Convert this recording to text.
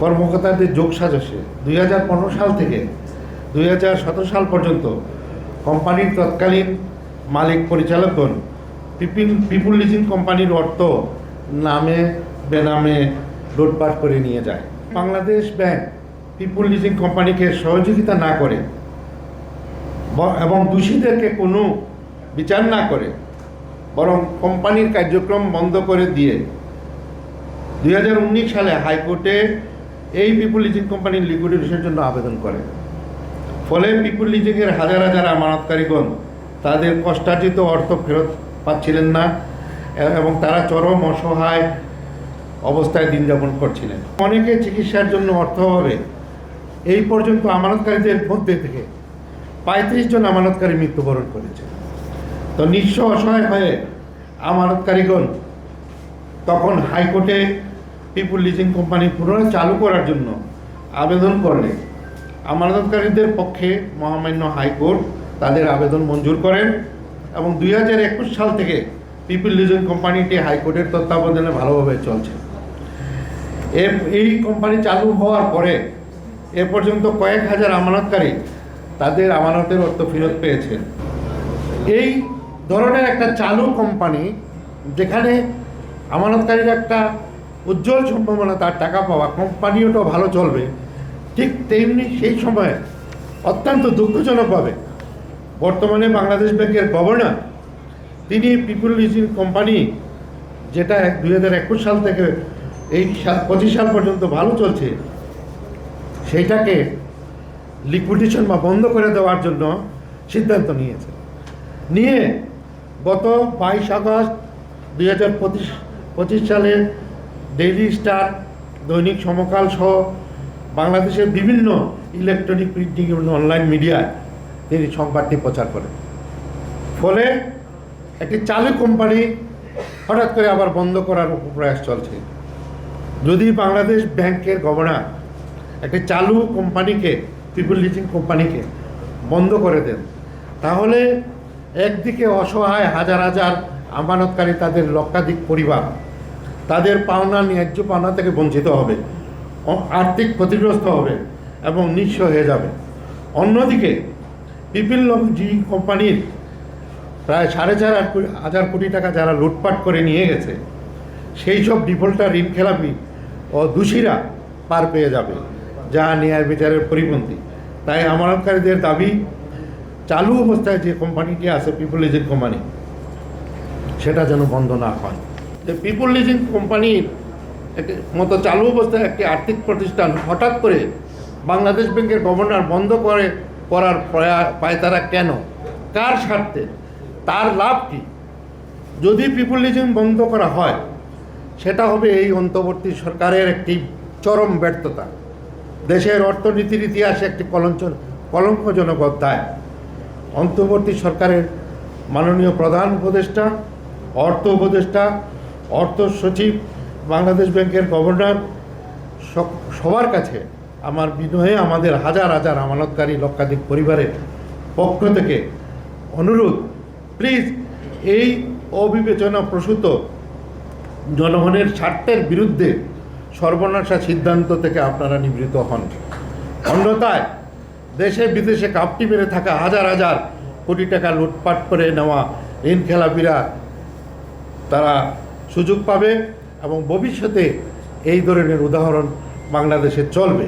কর্মকর্তাদের যোগ সাজসে। দুই হাজার পনেরো সাল থেকে দুই হাজার সতেরো সাল পর্যন্ত কোম্পানির তৎকালীন মালিক পরিচালকগণ পিপিল পিপুল লিজিং কোম্পানির অর্থ নামে, বেনামে লুটপাট করে নিয়ে যায়। বাংলাদেশ ব্যাংক পিপুল লিজিং কোম্পানিকে সহযোগিতা না করে এবং দোষীদেরকে কোনো বিচার না করে, বরং কোম্পানির কার্যক্রম বন্ধ করে দিয়ে দুই হাজার উনিশ সালে হাইকোর্টে এই পিপুল লিজিং কোম্পানির লিকুইডেশনের জন্য আবেদন করে। ফলে পিপুল লিজিংয়ের হাজার হাজার আমানতকারীগণ তাদের কষ্টার্জিত অর্থ ফেরত পাচ্ছিলেন না, এবং তারা চরম অসহায় অবস্থায় দিন যাপন করছিলেন। অনেকে চিকিৎসার জন্য অর্থ অভাবে এই পর্যন্ত আমানতকারীদের মধ্যে থেকে পঁয়ত্রিশ জন আমানতকারী মৃত্যুবরণ করেছে। তো নিঃস্ব অসহায় হয়ে আমানতকারীগণ তখন হাইকোর্টে পিপুল লিজিং কোম্পানি পুনরায় চালু করার জন্য আবেদন করলে আমানতকারীদের পক্ষে মহামান্য হাইকোর্ট তাদের আবেদন মঞ্জুর করেন এবং দুই হাজার একুশ সাল থেকে পিপুল লিজিং কোম্পানিটি হাইকোর্টের তত্ত্বাবধানে ভালোভাবে চলছে। এই কোম্পানি চালু হওয়ার পরে এ পর্যন্ত কয়েক হাজার আমানতকারী তাদের আমানতের অর্থ ফেরত পেয়েছেন এই ধরনের একটা চালু কোম্পানি যেখানে আমানতকারীর একটা উজ্জ্বল সম্ভাবনা, তার টাকা পাওয়া কোম্পানিওটাও ভালো চলবে। ঠিক তেমনি সেই সময়ে অত্যন্ত দুঃখজনকভাবে বর্তমানে বাংলাদেশ ব্যাংকের গভর্নর, তিনি পিপুল লিজিং কোম্পানি যেটা দুই হাজার একুশ সাল থেকে এই সাল, পঁচিশ সাল পর্যন্ত ভালো চলছে, সেইটাকে লিকুইডেশন বা বন্ধ করে দেওয়ার জন্য সিদ্ধান্ত নিয়েছে। নিয়ে গত বাইশ আগস্ট দুই হাজার পঁচিশ পঁচিশ সালে ডেইলি স্টার দৈনিক সমকাল সহ বাংলাদেশের বিভিন্ন ইলেকট্রনিক প্রিন্টিং এবং অনলাইন মিডিয়ায় তিনি সংবাদটি প্রচার করেন ফলে একটি চালু কোম্পানি হঠাৎ করে আবার বন্ধ করার প্রয়াস চলছে। যদি বাংলাদেশ ব্যাংকের গভর্নর একটি চালু কোম্পানিকে পিপুল লিজিং কোম্পানিকে বন্ধ করে দেন, তাহলে একদিকে অসহায় হাজার হাজার আমানতকারী তাদের লক্ষাধিক পরিবার তাদের পাওনা, ন্যায্য পাওনা থেকে বঞ্চিত হবে আর্থিক ক্ষতিগ্রস্ত হবে এবং নিঃস্ব হয়ে যাবে। অন্যদিকে পিপিল জি কোম্পানির প্রায় সাড়ে চার হাজার কোটি টাকা যারা লুটপাট করে নিয়ে গেছে, সেই সব ডিফল্টার ঋণ খেলাপি ও দোষীরা পার পেয়ে যাবে, যা ন্যায় বিচারের পরিপন্থী। তাই আমানতকারীদের দাবি, চালু অবস্থায় যে কোম্পানিটি আছে, পিপুল লিজিং কোম্পানি, সেটা যেন বন্ধ না হয়। যে পিপুল লিজিং কোম্পানির মতো চালু অবস্থায় একটি আর্থিক প্রতিষ্ঠান হঠাৎ করে বাংলাদেশ ব্যাংকের গভর্নর বন্ধ করে করার পায় তারা কেন? কার স্বার্থে? তার লাভ কি? যদি পিপুল লিজিং বন্ধ করা হয়, সেটা হবে এই অন্তর্বর্তী সরকারের একটি চরম ব্যর্থতা। দেশের অর্থনীতির ইতিহাসে একটি কলঞ্চ কলঙ্কজনক অধ্যায়। অন্তর্বর্তী সরকারের মাননীয় প্রধান উপদেষ্টা, অর্থ উপদেষ্টা অর্থ সচিব, বাংলাদেশ ব্যাংকের গভর্নর সবার কাছে আমার বিনয়ে আমাদের হাজার হাজার আমানতকারী লক্ষাধিক পরিবারের পক্ষ থেকে অনুরোধ প্লিজ এই অবিবেচনা প্রসূত জনগণের স্বার্থের বিরুদ্ধে সর্বনাশা সিদ্ধান্ত থেকে আপনারা নিবৃত হন। অন্যথায় দেশে বিদেশে কাপটি মেরে থাকা হাজার হাজার কোটি টাকা লুটপাট করে নেওয়া ঋণ খেলাপিরা তারা সুযোগ পাবে এবং ভবিষ্যতে এই ধরনের উদাহরণ বাংলাদেশে চলবে।